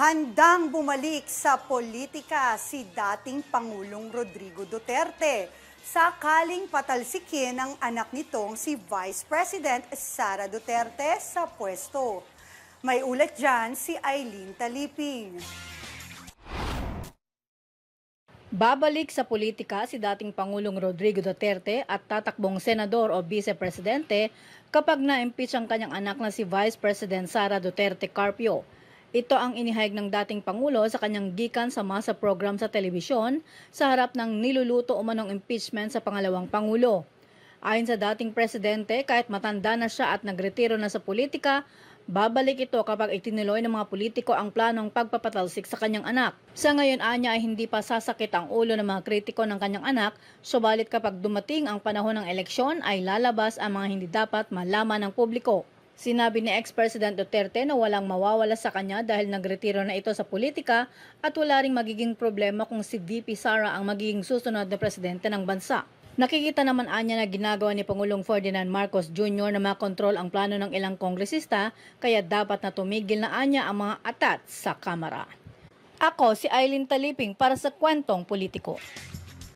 Handang bumalik sa politika si dating Pangulong Rodrigo Duterte. Sakaling patalsikin ang anak nitong si Vice President Sara Duterte sa pwesto. May ulat dyan si Eileen Taliping. Babalik sa politika si dating Pangulong Rodrigo Duterte at tatakbong senador o vice-presidente kapag na-impeach ang kanyang anak na si Vice President Sara Duterte Carpio. Ito ang inihayag ng dating Pangulo sa kanyang gikan sa masa program sa telebisyon sa harap ng niluluto umanong impeachment sa pangalawang Pangulo. Ayon sa dating presidente, kahit matanda na siya at nagretiro na sa politika, babalik ito kapag itinuloy ng mga politiko ang planong pagpapatalsik sa kanyang anak. Sa ngayon, anya ay hindi pa sasakit ang ulo ng mga kritiko ng kanyang anak, subalit kapag dumating ang panahon ng eleksyon ay lalabas ang mga hindi dapat malaman ng publiko. Sinabi ni ex-President Duterte na walang mawawala sa kanya dahil nagretiro na ito sa politika at wala ring magiging problema kung si VP Sara ang magiging susunod na presidente ng bansa. Nakikita naman anya na ginagawa ni Pangulong Ferdinand Marcos Jr. na makontrol ang plano ng ilang kongresista kaya dapat na tumigil na anya ang mga atat sa Kamara. Ako si Eileen Taliping para sa Kwentong Politiko.